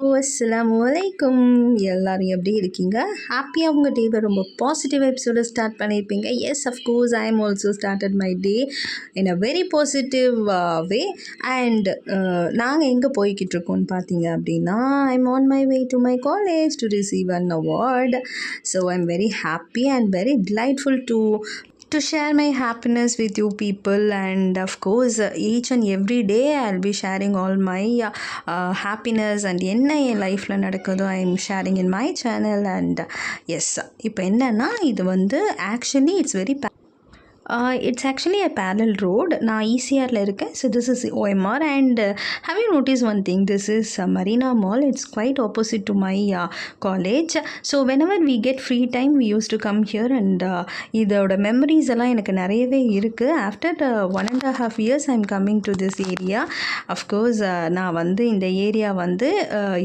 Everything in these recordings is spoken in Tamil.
அஸ்ஸலாமு அலைக்கும். எல்லாரும் எப்படி இருக்கீங்க? ஹாப்பியாக உங்கள் டேவை ரொம்ப பாசிட்டிவ் வைப்ஸோட ஸ்டார்ட் பண்ணியிருப்பீங்க yes of course I am also started my day in a very positive way and நாங்கள் எங்கே போய்கிட்டு இருக்கோம்னு பார்த்தீங்க அப்படின்னா I'm on my way to my college to receive an award so I'm very happy and very delightful to to share my happiness with you people and of course uh, each and every day i'll be sharing all my uh, uh, happiness and என்ன என் லைஃப்பில் நடக்குதோ I am sharing in my channel and yes இப்போ என்னென்னா இது வந்து actually it's very it's actually a parallel road நான் ஈசிஆரில் இருக்கேன். So this is OMR and how you notice one thing this is Marina mall it's quite opposite to my college so whenever we get free time we use to come here and இதோட மெமரிஸ் எல்லாம் எனக்கு நிறையவே இருக்குது after one and half years I am coming to this area of course நான் வந்து இந்த ஏரியா வந்து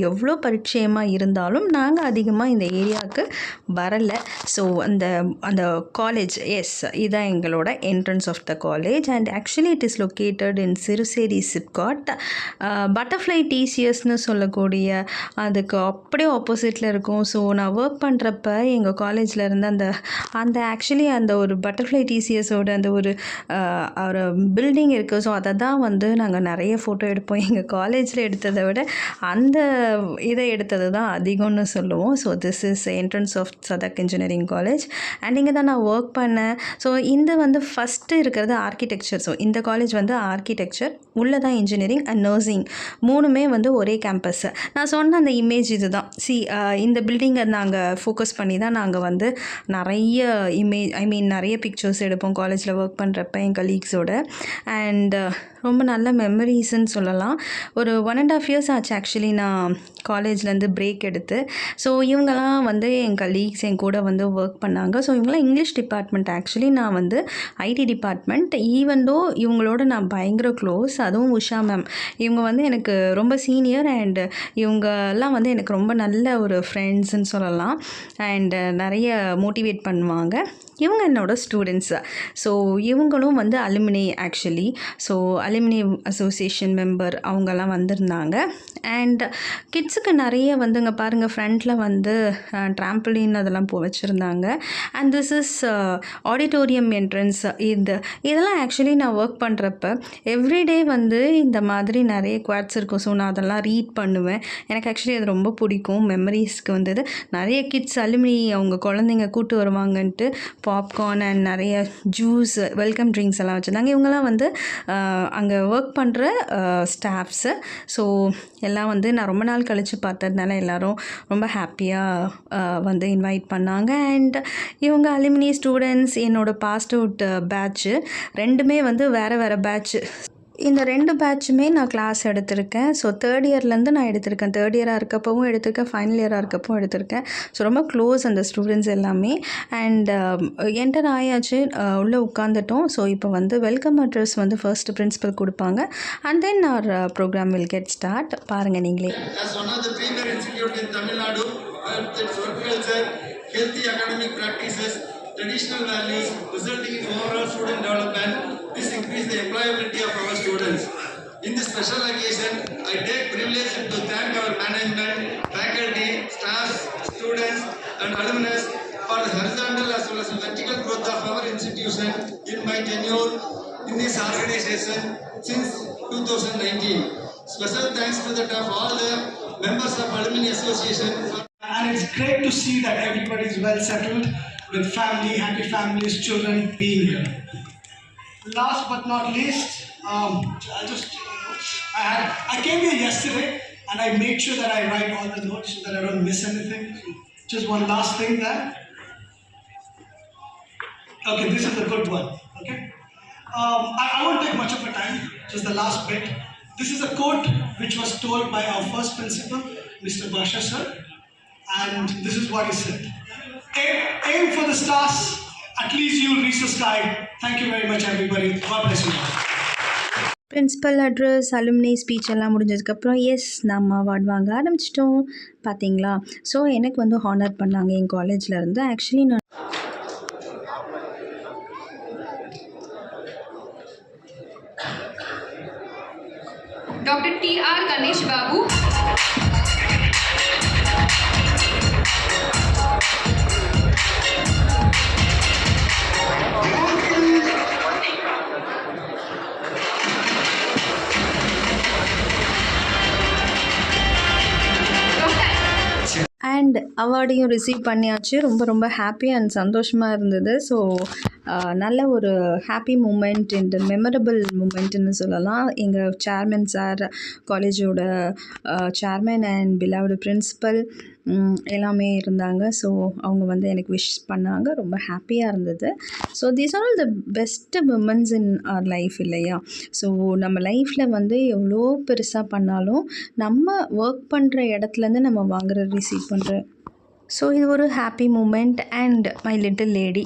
எவ்வளோ பரிச்சயமாக இருந்தாலும் நாங்கள் அதிகமாக இந்த ஏரியாவுக்கு வரலை. ஸோ அந்த அந்த காலேஜ் எஸ் இதான் எங்களோட entrance of the college and actually it is located in Siruseri SIPCOT butterfly டிசிஎஸ்னு சொல்லக்கூடிய அதுக்கு அப்படியே ஆப்போசிட்டில் இருக்கும். ஸோ நான் ஒர்க் பண்ணுறப்ப எங்கள் காலேஜில் இருந்து அந்த அந்த ஆக்சுவலி அந்த ஒரு பட்டர்ஃப்ளை டிசிஎஸோட அந்த ஒரு uh, ஒரு பில்டிங் இருக்குது ஸோ அதை தான் வந்து நாங்கள் நிறைய ஃபோட்டோ எடுப்போம். எங்கள் காலேஜில் எடுத்ததை விட அந்த இதை எடுத்தது தான் அதிகம்னு சொல்லுவோம். So this is entrance of Sathak engineering college and இங்கே தான் நான் ஒர்க் பண்ணேன். ஸோ இந்த வந்து ஃபஸ்ட்டு இருக்கிறது ஆர்கிடெக்சர் ஸோ இந்த காலேஜ் வந்து ஆர்கிடெக்சர் உள்ளே தான் இன்ஜினியரிங் அண்ட் நர்சிங் மூணுமே வந்து ஒரே கேம்பஸ் நான் சொன்ன அந்த இமேஜ் இதுதான். சி இந்த பில்டிங்கை நாங்கள் ஃபோக்கஸ் பண்ணி தான் நாங்கள் வந்து நிறைய இமேஜ் ஐ மீன் நிறைய பிக்சர்ஸ் எடுப்போம் காலேஜில் ஒர்க் பண்ணுறப்ப என் கலீக்ஸோட அண்ட் ரொம்ப நல்ல மெமரிஸ்ன்னு சொல்லலாம். ஒரு ஒன் அண்ட் ஆஃப் இயர்ஸ் ஆச்சு ஆக்சுவலி நான் காலேஜ்லேருந்து பிரேக் எடுத்து. ஸோ இவங்கெல்லாம் வந்து என் கலீக்ஸ் என் கூட வந்து ஒர்க் பண்ணாங்க. ஸோ இவங்கெல்லாம் இங்கிலீஷ் டிபார்ட்மெண்ட் ஆக்சுவலி நான் வந்து ஐடி டிபார்ட்மெண்ட் ஈவன் தோ இவங்களோட நான் பயங்கர க்ளோஸ் அதுவும் உஷா மேம் இவங்க வந்து எனக்கு ரொம்ப சீனியர் அண்டு இவங்கெல்லாம் வந்து எனக்கு ரொம்ப நல்ல ஒரு ஃப்ரெண்ட்ஸுன்னு சொல்லலாம். அண்ட் நிறைய மோட்டிவேட் பண்ணுவாங்க. இவங்க என்னோட ஸ்டூடெண்ட்ஸு ஸோ இவங்களும் வந்து alumni actually so alumni association member அவங்கெல்லாம் வந்திருந்தாங்க. அண்ட் கிட்ஸுக்கு நிறைய வந்துங்க பாருங்கள் ஃப்ரண்ட்டில் வந்து ட்ராம்பலின் அதெல்லாம் போ வச்சுருந்தாங்க. And this is auditorium entrance இது இதெல்லாம் ஆக்சுவலி நான் ஒர்க் பண்ணுறப்ப எவ்ரிடே வந்து இந்த மாதிரி நிறைய குவாட்ஸ் இருக்கும். ஸோ நான் அதெல்லாம் ரீட் பண்ணுவேன். எனக்கு ஆக்சுவலி அது ரொம்ப பிடிக்கும். மெமரிஸ்க்கு வந்தது. நிறைய கிட்ஸ் அலுமினி அவங்க குழந்தைங்க கூட்டு வருவாங்கன்ட்டு பாப்கார்ன் அண்ட் நிறைய ஜூஸ் வெல்கம் ட்ரிங்க்ஸ் எல்லாம் வச்சுருந்தாங்க. இவங்கெல்லாம் வந்து அங்கே ஒர்க் பண்ணுற ஸ்டாஃப்ஸு ஸோ எல்லாம் வந்து நான் ரொம்ப நாள் கழித்து பார்த்ததுனால எல்லோரும் ரொம்ப ஹாப்பியாக வந்து இன்வைட் பண்ணாங்க. அண்ட் இவங்க அலுமினி ஸ்டூடெண்ட்ஸ் என்னோடய பாஸ்ட் அவுட் பேட்ச்சு uh, ரெண்டுமே வந்து வேறு வேறு பேட்ச்சு இந்த ரெண்டு பேட்சுமே நான் கிளாஸ் எடுத்திருக்கேன். ஸோ தேர்ட் இயர்லேருந்து நான் எடுத்திருக்கேன். தேர்ட் இயராக இருக்கப்பவும் எடுத்திருக்கேன். ஃபைனல் இயராக இருக்கப்பவும் எடுத்திருக்கேன். ஸோ ரொம்ப க்ளோஸ் அந்த ஸ்டூடெண்ட்ஸ் எல்லாமே. அண்ட் um, என்டர் ஆயாச்சு உள்ளே உட்காந்துட்டோம் ஸோ இப்போ வந்து வெல்கம் அட்ரஸ் வந்து ஃபர்ஸ்ட் பிரின்ஸிபல் கொடுப்பாங்க. And then our program will get start பாருங்கள் நீங்களே. Tamil Nadu one academic practices traditional values, resulting in overall student development, this increase the employability of our students. In this special occasion, I take privilege to thank our management, faculty, staff, students, and alumnus for the horizontal as well as vertical growth of our institution in my tenure in this organization since 2019. Special thanks to that of all the members of Alumni Association And it's great to see that everybody is well settled with family, happy families, children being here. Last but not least, um, I just I had I came here yesterday and I made sure that I write all the notes so that I don't miss anything. Just one last thing there. Okay, this is a good one. Okay, um, I, I won't take much of a time. Just the last bit. This is a quote which was told by our first principal, Mr. Basha sir, and this is what he said: aim, aim for the stars. At least you'll reach the sky. Thank you very much, everybody. God bless you. Principal address alumni speech எல்லாம் முடிஞ்சதுக்கப்புறம் எஸ் நம்ம அவார்ட் வாங்க ஆரம்பிச்சிட்டோம் பார்த்தீங்களா ஸோ எனக்கு வந்து ஹானர் பண்ணாங்க என் காலேஜில் இருந்து ஆக்சுவலி நான் Dr. T. R. Ganesh Babu. And அவார்டையும் receive பண்ணியாச்சு. ரொம்ப ரொம்ப ஹாப்பி அண்ட் சந்தோஷமாக இருந்தது. ஸோ நல்ல ஒரு ஹாப்பி மூமெண்ட் அண்ட் மெமரபிள் மூமெண்ட்னு சொல்லலாம். எங்கள் சேர்மன் சார் காலேஜோட சேர்மன் அண்ட் பிலாவோட பிரின்ஸிபல் எல்லாமே இருந்தாங்க. ஸோ அவங்க வந்து எனக்கு விஷ் பண்ணாங்க. ரொம்ப ஹாப்பியாக இருந்தது. So these are all the best moments in our life இல்லையா? ஸோ நம்ம லைஃப்பில் வந்து எவ்வளோ பெருசாக பண்ணாலும் நம்ம ஒர்க் பண்ணுற இடத்துலேருந்து நம்ம வாங்குற ரிசீவ் பண்ணுற ஸோ இது ஒரு happy moment and my little lady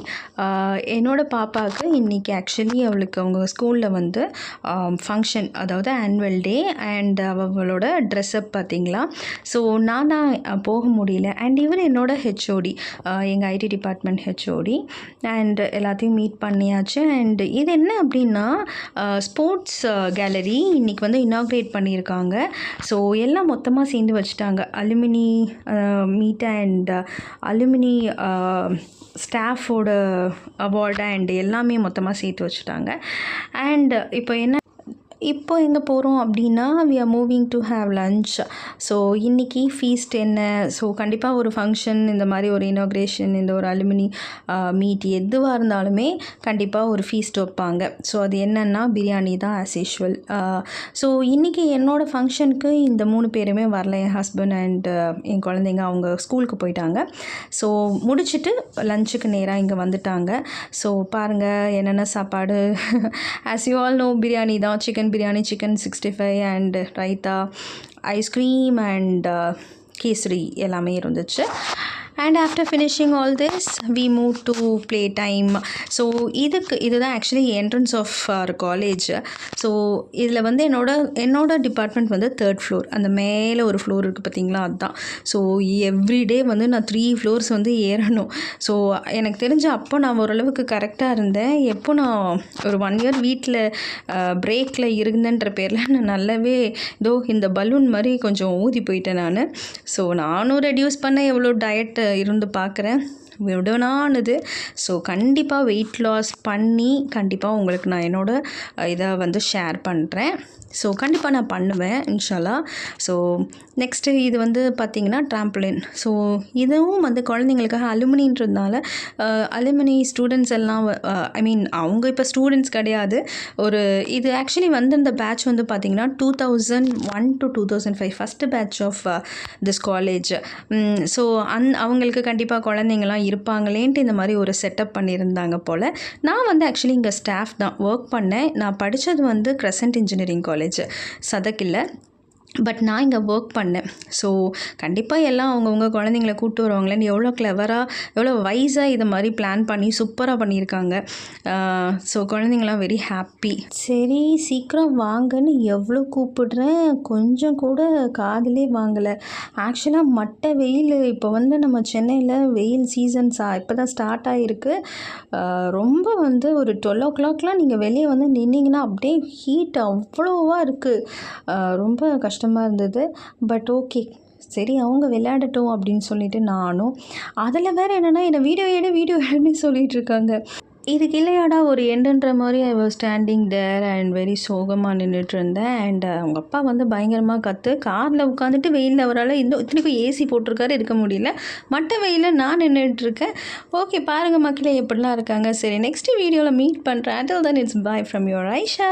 என்னோடய பாப்பாவுக்கு இன்றைக்கி ஆக்சுவலி அவளுக்கு அவங்க ஸ்கூலில் வந்து um, ஃபங்க்ஷன் அதாவது ஆனுவல் டே அண்ட் அவளோட ட்ரெஸ்அப் பார்த்தீங்களா ஸோ நான் தான் போக முடியல. அண்ட் ஈவன் என்னோட ஹெச்ஓடி எங்கள் ஐடி டிபார்ட்மெண்ட் ஹெச்ஓடி அண்ட் எல்லாத்தையும் மீட் பண்ணியாச்சு. அண்ட் இது என்ன அப்படின்னா ஸ்போர்ட்ஸ் கேலரி இன்றைக்கி வந்து இனாக்ரேட் பண்ணியிருக்காங்க. ஸோ எல்லாம் மொத்தமாக சேர்ந்து வச்சுட்டாங்க. அலுமினி மீட் அண்ட் அலுமினி ஸ்டாஃபோட அவார்டு அண்ட் எல்லாமே மொத்தமாக சேர்த்து வச்சுட்டாங்க. அண்ட் இப்போ என்ன இப்போ எங்கே போகிறோம் அப்படின்னா we are moving to have lunch so இன்றைக்கி ஃபீஸ்ட் என்ன? ஸோ கண்டிப்பாக ஒரு ஃபங்க்ஷன் இந்த மாதிரி ஒரு இனாக்ரேஷன் இந்த ஒரு அலுமினி மீட் எதுவாக இருந்தாலுமே கண்டிப்பாக ஒரு ஃபீஸ்ட் வைப்பாங்க. ஸோ அது என்னென்னா பிரியாணி தான் ஆஸ் யூஷுவல் ஸோ இன்றைக்கி என்னோடய ஃபங்க்ஷனுக்கு இந்த மூணு பேருமே வரல. என் ஹஸ்பண்ட் அண்ட் என் குழந்தைங்க அவங்க ஸ்கூலுக்கு போயிட்டாங்க. ஸோ முடிச்சுட்டு லஞ்சுக்கு நேராக இங்கே வந்துட்டாங்க. ஸோ பாருங்கள் என்னென்ன சாப்பாடு? As you all know biryani தான் chicken biryani chicken sixty five and raita ice cream and kesari எல்லாமே இருந்துச்சு. And after finishing all this we move to play time so இதுக்கு இதுதான் actually entrance of our college so இதில் வந்து என்னோட என்னோட டிபார்ட்மெண்ட் வந்து தேர்ட் ஃப்ளோர் அந்த மேலே ஒரு ஃப்ளோர் இருக்குது பார்த்தீங்களா அதுதான் ஸோ எவ்ரிடே வந்து நான் த்ரீ ஃப்ளோர்ஸ் வந்து ஏறணும். ஸோ எனக்கு தெரிஞ்ச அப்போ நான் ஓரளவுக்கு கரெக்டாக இருந்தேன். எப்போ நான் ஒரு ஒன் இயர் வீட்டில் பிரேக்கில் இருந்தேன்ற பேரில் நான் நல்லாவே இதோ இந்த பலூன் மாதிரி கொஞ்சம் ஊதி போயிட்டேன் நான். ஸோ நானும் ரெடியூஸ் பண்ண எவ்வளோ டயட் இருந்து பார்க்குறேன். விடனானது ஸோ கண்டிப்பாக வெயிட் லாஸ் பண்ணி கண்டிப்பாக உங்களுக்கு நான் என்னோடய இதை வந்து ஷேர் பண்ணுறேன் ஸோ கண்டிப்பாக நான் பண்ணுவேன் இன்ஷாலா ஸோ நெக்ஸ்ட்டு இது வந்து பார்த்திங்கன்னா ட்ராம்ப்ளின் ஸோ இதுவும் வந்து குழந்தைங்களுக்காக அலுமினின்றதுனால அலுமினி ஸ்டூடெண்ட்ஸ் எல்லாம் ஐ மீன் அவங்க இப்போ ஸ்டூடெண்ட்ஸ் கிடையாது. ஒரு இது ஆக்சுவலி வந்து இந்த பேட்ச் வந்து பார்த்திங்கன்னா two thousand one to two thousand five first batch of this college so and அவங்களுக்கு கண்டிப்பாக குழந்தைங்களாம் இருப்பாங்களேன்ட்டு இந்த மாதிரி ஒரு செட்டப் பண்ணியிருந்தாங்க போல். நான் வந்து ஆக்சுவலி இங்கே ஸ்டாஃப் தான் ஒர்க் பண்ணேன். நான் படித்தது வந்து க்ரெசன்ட் இன்ஜினியரிங் காலேஜ் சதக்கில் பட் நான் இங்கே ஒர்க் பண்ணேன். ஸோ கண்டிப்பாக எல்லாம் அவங்கவுங்க குழந்தைங்கள கூப்பிட்டு வருவாங்களேன்னு எவ்வளோ கிளவராக எவ்வளோ வைஸாக இதை மாதிரி பிளான் பண்ணி சூப்பராக பண்ணியிருக்காங்க. ஸோ குழந்தைங்களாம் வெரி ஹாப்பி சரி சீக்கிரம் வாங்கன்னு எவ்வளோ கூப்பிடுறேன்? கொஞ்சம் கூட காதலே வாங்கலை. ஆக்சுவலாக மட்டை வெயில் இப்போ வந்து நம்ம சென்னையில் வெயில் சீசன்ஸா இப்போ தான் ஸ்டார்ட் ஆகிருக்கு ரொம்ப வந்து ஒரு டுவெல் ஓ கிளாக்லாம் நீங்கள் வெளியே வந்து நின்னீங்கன்னா அப்படியே ஹீட் அவ்வளோவா இருக்குது ரொம்ப கஷ்டம் கஷ்டமாக இருந்தது. பட் ஓகே சரி அவங்க விளையாடட்டும் அப்படின்னு சொல்லிட்டு நானும் அதில் வேறு என்னென்னா என்னை வீடியோ எடு வீடியோ எடுன்னு சொல்லிகிட்டு இருக்காங்க. இதுக்கு இல்லையாடா ஒரு எண்டுன்ற மாதிரி I was standing there and very சோகமாக நின்றுட்டு இருந்தேன். அண்ட் அவங்க அப்பா வந்து பயங்கரமாக கற்று காரில் உட்காந்துட்டு வெயிலில் அவரால் இன்னும் இத்தனைக்கும் ஏசி போட்டிருக்காரு இருக்க முடியல. மற்ற வெயிலில் நான் நின்றுட்டுருக்கேன் ஓகே பாருங்கள் மக்களே எப்படிலாம் இருக்காங்க. சரி நெக்ஸ்ட் வீடியோவில் மீட் பண்ணுறேன் until then it's bye from your Aisha